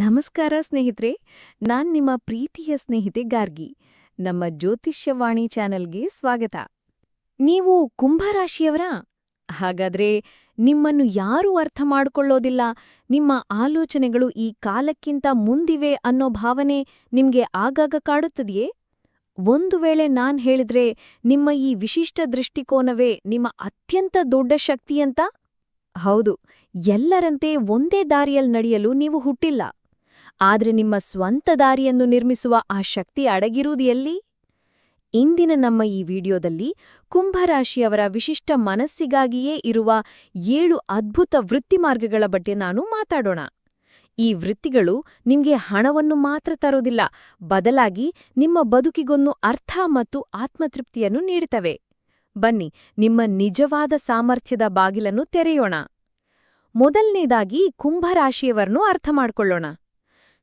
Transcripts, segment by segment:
ನಮಸ್ಕಾರ ಸ್ನೇಹಿತರೆ, ನಾನ್ ನಿಮ್ಮ ಪ್ರೀತಿಯ ಸ್ನೇಹಿತೆ ಗಾರ್ಗಿ. ನಮ್ಮ ಜ್ಯೋತಿಷ್ಯವಾಣಿ ಚಾನೆಲ್ಗೆ ಸ್ವಾಗತ. ನೀವು ಕುಂಭರಾಶಿಯವರಾ? ಹಾಗಾದ್ರೆ ನಿಮ್ಮನ್ನು ಯಾರೂ ಅರ್ಥ ಮಾಡ್ಕೊಳ್ಳೋದಿಲ್ಲ? ನಿಮ್ಮ ಆಲೋಚನೆಗಳು ಈ ಕಾಲಕ್ಕಿಂತ ಮುಂದಿವೆ ಅನ್ನೋ ಭಾವನೆ ನಿಮ್ಗೆ ಆಗಾಗ ಕಾಡುತ್ತದೆಯೇ? ಒಂದು ವೇಳೆ ನಾನ್ ಹೇಳಿದ್ರೆ ನಿಮ್ಮ ಈ ವಿಶಿಷ್ಟ ದೃಷ್ಟಿಕೋನವೇ ನಿಮ್ಮ ಅತ್ಯಂತ ದೊಡ್ಡ ಶಕ್ತಿಯಂತ ಹೌದು, ಎಲ್ಲರಂತೆ ಒಂದೇ ದಾರಿಯಲ್ಲಿ ನಡೆಯಲು ನೀವು ಹುಟ್ಟಿಲ್ಲ. ಆದ್ರೆ ನಿಮ್ಮ ಸ್ವಂತ ದಾರಿಯನ್ನು ನಿರ್ಮಿಸುವ ಆ ಶಕ್ತಿ ಅಡಗಿರುವುದು ಎಲ್ಲಿ ಇಂದಿನ ನಮ್ಮ ಈ ವಿಡಿಯೋದಲ್ಲಿ ಕುಂಭರಾಶಿಯವರ ವಿಶಿಷ್ಟ ಮನಸ್ಸಿಗಾಗಿಯೇ ಇರುವ ಏಳು ಅದ್ಭುತ ವೃತ್ತಿಮಾರ್ಗಗಳ ಬಗ್ಗೆ ನಾನು ಮಾತಾಡೋಣ. ಈ ವೃತ್ತಿಗಳು ನಿಮಗೆ ಹಣವನ್ನು ಮಾತ್ರ ತರೋದಿಲ್ಲ ಬದಲಾಗಿ ನಿಮ್ಮ ಬದುಕಿಗೊಂದು ಅರ್ಥ ಮತ್ತು ಆತ್ಮತೃಪ್ತಿಯನ್ನು ನೀಡುತ್ತವೆ. ಬನ್ನಿ, ನಿಮ್ಮ ನಿಜವಾದ ಸಾಮರ್ಥ್ಯದ ಬಾಗಿಲನ್ನು ತೆರೆಯೋಣ. ಮೊದಲನೇದಾಗಿ ಕುಂಭರಾಶಿಯವರನ್ನು ಅರ್ಥ ಮಾಡ್ಕೊಳ್ಳೋಣ.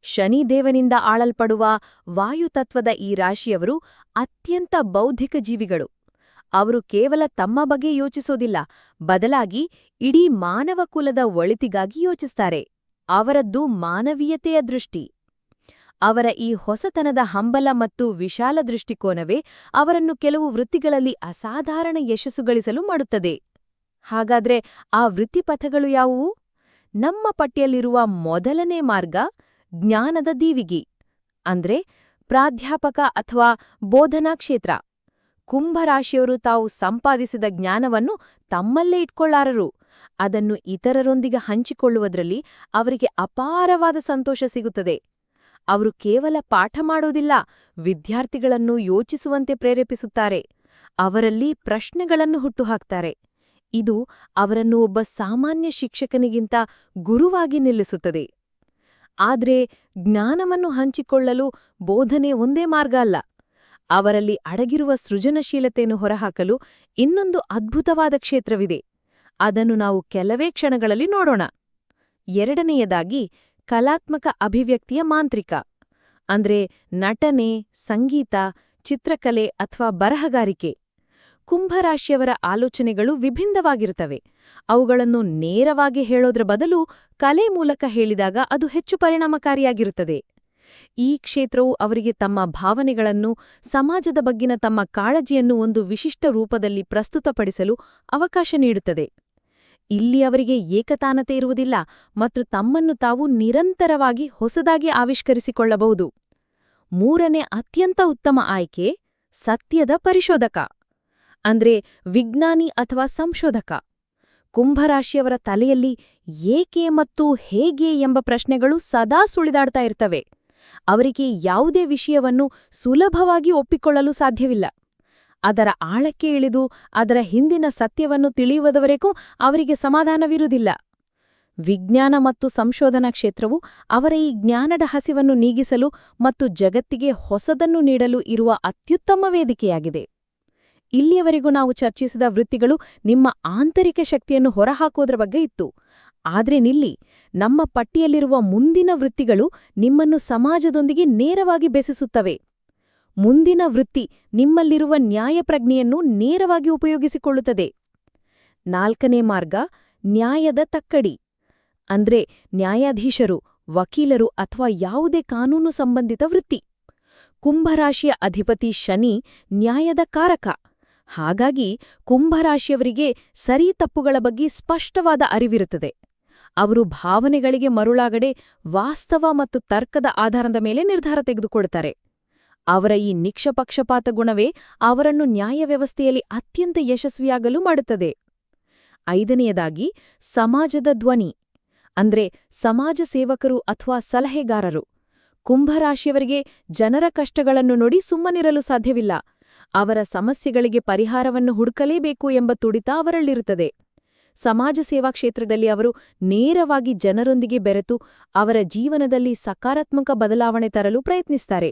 ಶನಿದೇವನಿಂದ ಆಳಲ್ಪಡುವ ವಾಯುತತ್ವದ ಈ ರಾಶಿಯವರು ಅತ್ಯಂತ ಬೌದ್ಧಿಕ ಜೀವಿಗಳು. ಅವರು ಕೇವಲ ತಮ್ಮ ಬಗ್ಗೆ ಯೋಚಿಸೋದಿಲ್ಲ, ಬದಲಾಗಿ ಇಡೀ ಮಾನವ ಕುಲದ ಒಳಿತಿಗಾಗಿ ಯೋಚಿಸ್ತಾರೆ. ಅವರದ್ದು ಮಾನವೀಯತೆಯ ದೃಷ್ಟಿ. ಅವರ ಈ ಹೊಸತನದ ಹಂಬಲ ಮತ್ತು ವಿಶಾಲ ದೃಷ್ಟಿಕೋನವೇ ಅವರನ್ನು ಕೆಲವು ವೃತ್ತಿಗಳಲ್ಲಿ ಅಸಾಧಾರಣ ಯಶಸ್ಸು ಗಳಿಸಲು ಮಾಡುತ್ತದೆ. ಹಾಗಾದ್ರೆ ಆ ವೃತ್ತಿಪಥಗಳು ಯಾವುವು? ನಮ್ಮ ಪಟ್ಟಿಯಲ್ಲಿರುವ ಮೊದಲನೇ ಮಾರ್ಗ ಜ್ಞಾನದ ದೀವಿಗಿ. ಅಂದ್ರೆ ಪ್ರಾಧ್ಯಾಪಕ ಅಥವಾ ಬೋಧನಾ ಕ್ಷೇತ್ರ. ಕುಂಭರಾಶಿಯವರು ತಾವು ಸಂಪಾದಿಸಿದ ಜ್ಞಾನವನ್ನು ತಮ್ಮಲ್ಲೇ ಇಟ್ಕೊಳ್ಳಾರರು. ಅದನ್ನು ಇತರರೊಂದಿಗೆ ಹಂಚಿಕೊಳ್ಳುವುದರಲ್ಲಿ ಅವರಿಗೆ ಅಪಾರವಾದ ಸಂತೋಷ ಸಿಗುತ್ತದೆ. ಅವರು ಕೇವಲ ಪಾಠ ಮಾಡೋದಿಲ್ಲ, ವಿದ್ಯಾರ್ಥಿಗಳನ್ನು ಯೋಚಿಸುವಂತೆ ಪ್ರೇರೇಪಿಸುತ್ತಾರೆ. ಅವರಲ್ಲಿ ಪ್ರಶ್ನೆಗಳನ್ನು ಹುಟ್ಟುಹಾಕ್ತಾರೆ. ಇದು ಅವರನ್ನು ಒಬ್ಬ ಸಾಮಾನ್ಯ ಶಿಕ್ಷಕನಿಗಿಂತ ಗುರುವಾಗಿ ನಿಲ್ಲಿಸುತ್ತದೆ. ಆದ್ರೆ ಜ್ಞಾನವನ್ನು ಹಂಚಿಕೊಳ್ಳಲು ಬೋಧನೆ ಒಂದೇ ಮಾರ್ಗ ಅಲ್ಲ. ಅವರಲ್ಲಿ ಅಡಗಿರುವ ಸೃಜನಶೀಲತೆಯನ್ನು ಹೊರಹಾಕಲು ಇನ್ನೊಂದು ಅದ್ಭುತವಾದ ಕ್ಷೇತ್ರವಿದೆ. ಅದನ್ನು ನಾವು ಕೆಲವೇ ಕ್ಷಣಗಳಲ್ಲಿ ನೋಡೋಣ. ಎರಡನೆಯದಾಗಿ ಕಲಾತ್ಮಕ ಅಭಿವ್ಯಕ್ತಿಯ ಮಾಂತ್ರಿಕ. ಅಂದ್ರೆ ನಟನೆ, ಸಂಗೀತ, ಚಿತ್ರಕಲೆ ಅಥವಾ ಬರಹಗಾರಿಕೆ. ಕುಂಭರಾಶಿಯವರ ಆಲೋಚನೆಗಳು ವಿಭಿನ್ನವಾಗಿರುತ್ತವೆ. ಅವುಗಳನ್ನು ನೇರವಾಗಿ ಹೇಳೋದ್ರ ಬದಲು ಕಲೆ ಮೂಲಕ ಹೇಳಿದಾಗ ಅದು ಹೆಚ್ಚು ಪರಿಣಾಮಕಾರಿಯಾಗಿರುತ್ತದೆ. ಈ ಕ್ಷೇತ್ರವು ಅವರಿಗೆ ತಮ್ಮ ಭಾವನೆಗಳನ್ನು, ಸಮಾಜದ ಬಗ್ಗಿನ ತಮ್ಮ ಕಾಳಜಿಯನ್ನು ಒಂದು ವಿಶಿಷ್ಟ ರೂಪದಲ್ಲಿ ಪ್ರಸ್ತುತಪಡಿಸಲು ಅವಕಾಶ ನೀಡುತ್ತದೆ. ಇಲ್ಲಿ ಅವರಿಗೆ ಏಕತಾನತೆ ಇರುವುದಿಲ್ಲ ಮತ್ತು ತಮ್ಮನ್ನು ತಾವು ನಿರಂತರವಾಗಿ ಹೊಸದಾಗಿ ಆವಿಷ್ಕರಿಸಿಕೊಳ್ಳಬಹುದು. ಮೂರನೇ ಅತ್ಯಂತ ಉತ್ತಮ ಆಯ್ಕೆ, ಸತ್ಯದ ಪರಿಶೋಧಕ. ಅಂದ್ರೆ ವಿಜ್ಞಾನಿ ಅಥವಾ ಸಂಶೋಧಕ? ಕುಂಭರಾಶಿಯವರ ತಲೆಯಲ್ಲಿ ಏಕೆ ಮತ್ತು ಹೇಗೆ ಎಂಬ ಪ್ರಶ್ನೆಗಳು ಸದಾ ಸುಳಿದಾಡ್ತಾ ಇರ್ತವೆ. ಅವರಿಗೆ ಯಾವುದೇ ವಿಷಯವನ್ನು ಸುಲಭವಾಗಿ ಒಪ್ಪಿಕೊಳ್ಳಲು ಸಾಧ್ಯವಿಲ್ಲ. ಅದರ ಆಳಕ್ಕೆ ಇಳಿದು ಅದರ ಹಿಂದಿನ ಸತ್ಯವನ್ನು ತಿಳಿಯುವುದವರೆಗೂ ಅವರಿಗೆ ಸಮಾಧಾನವಿರುವುದಿಲ್ಲ. ವಿಜ್ಞಾನ ಮತ್ತು ಸಂಶೋಧನಾ ಕ್ಷೇತ್ರವು ಅವರ ಈ ಜ್ಞಾನದ ಹಸಿವನ್ನು ನೀಗಿಸಲು ಮತ್ತು ಜಗತ್ತಿಗೆ ಹೊಸದನ್ನು ನೀಡಲು ಇರುವ ಅತ್ಯುತ್ತಮ ವೇದಿಕೆಯಾಗಿದೆ. ಇಲ್ಲಿಯವರೆಗೂ ನಾವು ಚರ್ಚಿಸಿದ ವೃತ್ತಿಗಳು ನಿಮ್ಮ ಆಂತರಿಕ ಶಕ್ತಿಯನ್ನು ಹೊರಹಾಕುವುದರ ಬಗ್ಗೆ ಇತ್ತು. ಆದ್ರೆ ನಿಲ್ಲಿ, ನಮ್ಮ ಪಟ್ಟಿಯಲ್ಲಿರುವ ಮುಂದಿನ ವೃತ್ತಿಗಳು ನಿಮ್ಮನ್ನು ಸಮಾಜದೊಂದಿಗೆ ನೇರವಾಗಿ ಬೆಸಿಸುತ್ತವೆ. ಮುಂದಿನ ವೃತ್ತಿ ನಿಮ್ಮಲ್ಲಿರುವ ನ್ಯಾಯಪ್ರಜ್ಞೆಯನ್ನು ನೇರವಾಗಿ ಉಪಯೋಗಿಸಿಕೊಳ್ಳುತ್ತದೆ. ನಾಲ್ಕನೇ ಮಾರ್ಗ, ನ್ಯಾಯದ ತಕ್ಕಡಿ. ಅಂದ್ರೆ ನ್ಯಾಯಾಧೀಶರು, ವಕೀಲರು ಅಥವಾ ಯಾವುದೇ ಕಾನೂನು ಸಂಬಂಧಿತ ವೃತ್ತಿ. ಕುಂಭರಾಶಿಯ ಅಧಿಪತಿ ಶನಿ ನ್ಯಾಯದ ಕಾರಕ. ಹಾಗಾಗಿ ಕುಂಭರಾಶಿಯವರಿಗೆ ಸರಿ ತಪ್ಪುಗಳ ಬಗ್ಗೆ ಸ್ಪಷ್ಟವಾದ ಅರಿವಿರುತ್ತದೆ. ಅವರು ಭಾವನೆಗಳಿಗೆ ಮರುಳಾಗಡೆ ವಾಸ್ತವ ಮತ್ತು ತರ್ಕದ ಆಧಾರದ ಮೇಲೆ ನಿರ್ಧಾರ ತೆಗೆದುಕೊಳ್ತಾರೆ ಅವರ ಈ ನಿಕ್ಷಪಕ್ಷಪಾತ ಗುಣವೇ ಅವರನ್ನು ನ್ಯಾಯವ್ಯವಸ್ಥೆಯಲ್ಲಿ ಅತ್ಯಂತ ಯಶಸ್ವಿಯಾಗಲು ಮಾಡುತ್ತದೆ. ಐದನೆಯದಾಗಿ, ಸಮಾಜದ ಧ್ವನಿ, ಅಂದ್ರೆ ಸಮಾಜ ಸೇವಕರು ಅಥವಾ ಸಲಹೆಗಾರರು. ಕುಂಭರಾಶಿಯವರಿಗೆ ಜನರ ಕಷ್ಟಗಳನ್ನು ನೋಡಿ ಸುಮ್ಮನಿರಲು ಸಾಧ್ಯವಿಲ್ಲ. ಅವರ ಸಮಸ್ಯೆಗಳಿಗೆ ಪರಿಹಾರವನ್ನು ಹುಡುಕಲೇಬೇಕು ಎಂಬ ತುಡಿತ ಅವರಲ್ಲಿರುತ್ತದೆ. ಸಮಾಜ ಸೇವಾ ಕ್ಷೇತ್ರದಲ್ಲಿ ಅವರು ನೇರವಾಗಿ ಜನರೊಂದಿಗೆ ಬೆರೆತು ಅವರ ಜೀವನದಲ್ಲಿ ಸಕಾರಾತ್ಮಕ ಬದಲಾವಣೆ ತರಲು ಪ್ರಯತ್ನಿಸ್ತಾರೆ.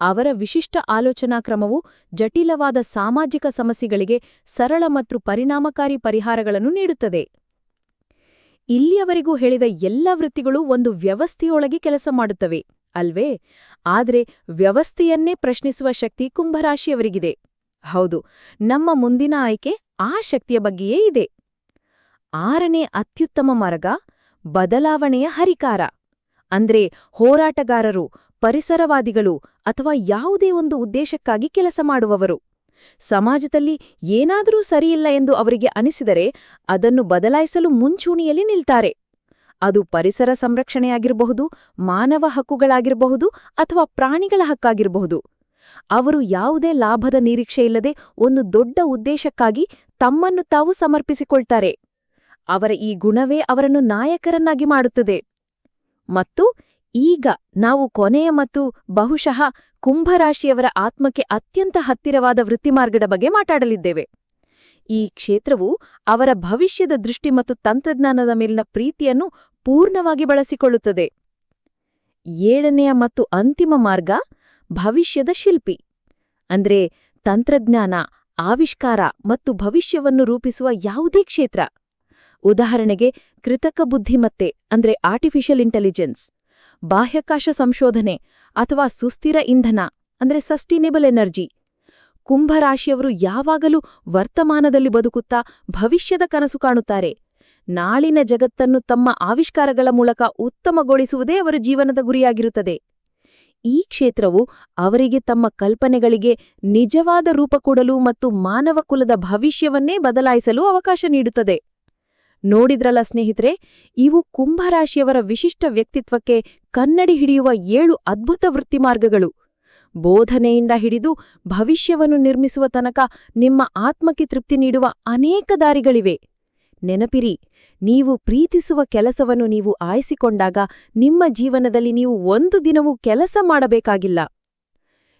ಅವರ ವಿಶಿಷ್ಟ ಆಲೋಚನಾ ಕ್ರಮವು ಜಟಿಲವಾದ ಸಾಮಾಜಿಕ ಸಮಸ್ಯೆಗಳಿಗೆ ಸರಳ ಮತ್ತು ಪರಿಣಾಮಕಾರಿ ಪರಿಹಾರಗಳನ್ನು ನೀಡುತ್ತದೆ. ಇಲ್ಲಿಯವರೆಗೂ ಹೇಳಿದ ಎಲ್ಲ ವೃತ್ತಿಗಳು ಒಂದು ವ್ಯವಸ್ಥೆಯೊಳಗೆ ಕೆಲಸ ಮಾಡುತ್ತವೆ. ಅಲ್ವೇ? ಆದರೆ ವ್ಯವಸ್ಥೆಯನ್ನೇ ಪ್ರಶ್ನಿಸುವ ಶಕ್ತಿ ಕುಂಭರಾಶಿಯವರಿಗಿದೆ. ಹೌದು, ನಮ್ಮ ಮುಂದಿನ ಆಯ್ಕೆ ಆ ಶಕ್ತಿಯ ಬಗ್ಗೆಯೇ ಇದೆ. ಆರನೇ ಅತ್ಯುತ್ತಮ ಮಾರ್ಗ, ಬದಲಾವಣೆಯ ಹರಿಕಾರ. ಅಂದ್ರೆ ಹೋರಾಟಗಾರರು, ಪರಿಸರವಾದಿಗಳು ಅಥವಾ ಯಾವುದೇ ಒಂದು ಉದ್ದೇಶಕ್ಕಾಗಿ ಕೆಲಸ ಮಾಡುವವರು. ಸಮಾಜದಲ್ಲಿ ಏನಾದರೂ ಸರಿಯಿಲ್ಲ ಎಂದು ಅವರಿಗೆ ಅನಿಸಿದರೆ ಅದನ್ನು ಬದಲಾಯಿಸಲು ಮುಂಚೂಣಿಯಲ್ಲಿ ನಿಲ್ತಾರೆ. ಅದು ಪರಿಸರ ಸಂರಕ್ಷಣೆಯಾಗಿರಬಹುದು, ಮಾನವ ಹಕ್ಕುಗಳಾಗಿರಬಹುದು ಅಥವಾ ಪ್ರಾಣಿಗಳ ಹಕ್ಕಾಗಿರಬಹುದು. ಅವರು ಯಾವುದೇ ಲಾಭದ ನಿರೀಕ್ಷೆಯಿಲ್ಲದೆ ಒಂದು ದೊಡ್ಡ ಉದ್ದೇಶಕ್ಕಾಗಿ ತಮ್ಮನ್ನು ತಾವು ಸಮರ್ಪಿಸಿಕೊಳ್ತಾರೆ. ಅವರ ಈ ಗುಣವೇ ಅವರನ್ನು ನಾಯಕರನ್ನಾಗಿ ಮಾಡುತ್ತದೆ. ಮತ್ತು ಈಗ ನಾವು ಕೊನೆಯ ಮತ್ತು ಬಹುಶಃ ಕುಂಭರಾಶಿಯವರ ಆತ್ಮಕ್ಕೆ ಅತ್ಯಂತ ಹತ್ತಿರವಾದ ವೃತ್ತಿಮಾರ್ಗದ ಬಗ್ಗೆ ಮಾತಾಡಲಿದ್ದೇವೆ. ಈ ಕ್ಷೇತ್ರವು ಅವರ ಭವಿಷ್ಯದ ದೃಷ್ಟಿ ಮತ್ತು ತಂತ್ರಜ್ಞಾನದ ಮೇಲಿನ ಪ್ರೀತಿಯನ್ನು ಪೂರ್ಣವಾಗಿ ಬಳಸಿಕೊಳ್ಳುತ್ತದೆ. ಏಳನೆಯ ಮತ್ತು ಅಂತಿಮ ಮಾರ್ಗ ಭವಿಷ್ಯದ ಶಿಲ್ಪಿ. ಅಂದ್ರೆ ತಂತ್ರಜ್ಞಾನ, ಆವಿಷ್ಕಾರ ಮತ್ತು ಭವಿಷ್ಯವನ್ನು ರೂಪಿಸುವ ಯಾವುದೇ ಕ್ಷೇತ್ರ. ಉದಾಹರಣೆಗೆ ಕೃತಕ ಬುದ್ಧಿಮತ್ತೆ, ಅಂದ್ರೆ ಆರ್ಟಿಫಿಷಿಯಲ್ ಇಂಟೆಲಿಜೆನ್ಸ್ ಬಾಹ್ಯಾಕಾಶ ಸಂಶೋಧನೆ ಅಥವಾ ಸುಸ್ಥಿರ ಇಂಧನ, ಅಂದ್ರೆ ಸಸ್ಟೈನೇಬಲ್ ಎನರ್ಜಿ ಕುಂಭರಾಶಿಯವರು ಯಾವಾಗಲೂ ವರ್ತಮಾನದಲ್ಲಿ ಬದುಕುತ್ತಾ ಭವಿಷ್ಯದ ಕನಸು ಕಾಣುತ್ತಾರೆ. ನಾಳಿನ ಜಗತ್ತನ್ನು ತಮ್ಮ ಆವಿಷ್ಕಾರಗಳ ಮೂಲಕ ಉತ್ತಮಗೊಳಿಸುವುದೇ ಅವರ ಜೀವನದ ಗುರಿಯಾಗಿರುತ್ತದೆ. ಈ ಕ್ಷೇತ್ರವು ಅವರಿಗೆ ತಮ್ಮ ಕಲ್ಪನೆಗಳಿಗೆ ನಿಜವಾದ ರೂಪ ಕೊಡಲು ಮತ್ತು ಮಾನವ ಕುಲದ ಭವಿಷ್ಯವನ್ನೇ ಬದಲಾಯಿಸಲು ಅವಕಾಶ ನೀಡುತ್ತದೆ. ನೋಡಿದ್ರಲ್ಲ ಸ್ನೇಹಿತರೆ, ಇವು ಕುಂಭರಾಶಿಯವರ ವಿಶಿಷ್ಟ ವ್ಯಕ್ತಿತ್ವಕ್ಕೆ ಕನ್ನಡಿ ಹಿಡಿಯುವ ಏಳು ಅದ್ಭುತ ವೃತ್ತಿಮಾರ್ಗಗಳು ಬೋಧನೆಯಿಂದ ಹಿಡಿದು ಭವಿಷ್ಯವನ್ನು ನಿರ್ಮಿಸುವ ತನಕ ನಿಮ್ಮ ಆತ್ಮಕ್ಕೆ ತೃಪ್ತಿ ನೀಡುವ ಅನೇಕ ದಾರಿಗಳಿವೆ. ನೆನಪಿರಿ, ನೀವು ಪ್ರೀತಿಸುವ ಕೆಲಸವನ್ನು ನೀವು ಆಯಿಸಿಕೊಂಡಾಗ ನಿಮ್ಮ ಜೀವನದಲ್ಲಿ ನೀವು ಒಂದು ದಿನವೂ ಕೆಲಸ ಮಾಡಬೇಕಾಗಿಲ್ಲ.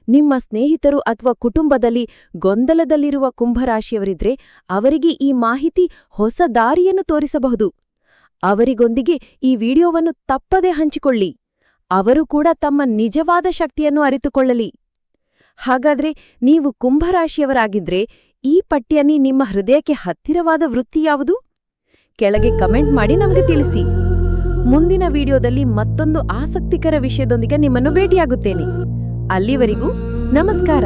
ನಿಮ್ಮ ಸ್ನೇಹಿತರು ಅಥವಾ ಕುಟುಂಬದಲ್ಲಿ ಗೊಂದಲದಲ್ಲಿರುವ ಕುಂಭರಾಶಿಯವರಿದ್ರೆ ಅವರಿಗೆ ಈ ಮಾಹಿತಿ ಹೊಸ ದಾರಿಯನ್ನು ತೋರಿಸಬಹುದು. ಅವರಿಗೊಂದಿಗೆ ಈ ವಿಡಿಯೋವನ್ನು ತಪ್ಪದೇ ಹಂಚಿಕೊಳ್ಳಿ. ಅವರು ಕೂಡ ತಮ್ಮ ನಿಜವಾದ ಶಕ್ತಿಯನ್ನು ಅರಿತುಕೊಳ್ಳಲಿ. ಹಾಗಾದ್ರೆ ನೀವು ಕುಂಭರಾಶಿಯವರಾಗಿದ್ರೆ ಈ ಪಟ್ಟಿಯಲ್ಲಿ ನಿಮ್ಮ ಹೃದಯಕ್ಕೆ ಹತ್ತಿರವಾದ ವೃತ್ತಿ ಯಾವುದು? ಕೆಳಗೆ ಕಮೆಂಟ್ ಮಾಡಿ ನಮಗೆ ತಿಳಿಸಿ. ಮುಂದಿನ ವಿಡಿಯೋದಲ್ಲಿ ಮತ್ತೊಂದು ಆಸಕ್ತಿಕರ ವಿಷಯದೊಂದಿಗೆ ನಿಮ್ಮನ್ನು ಭೇಟಿಯಾಗುತ್ತೇನೆ. ಅಲ್ಲಿವರೆಗೂ ನಮಸ್ಕಾರ.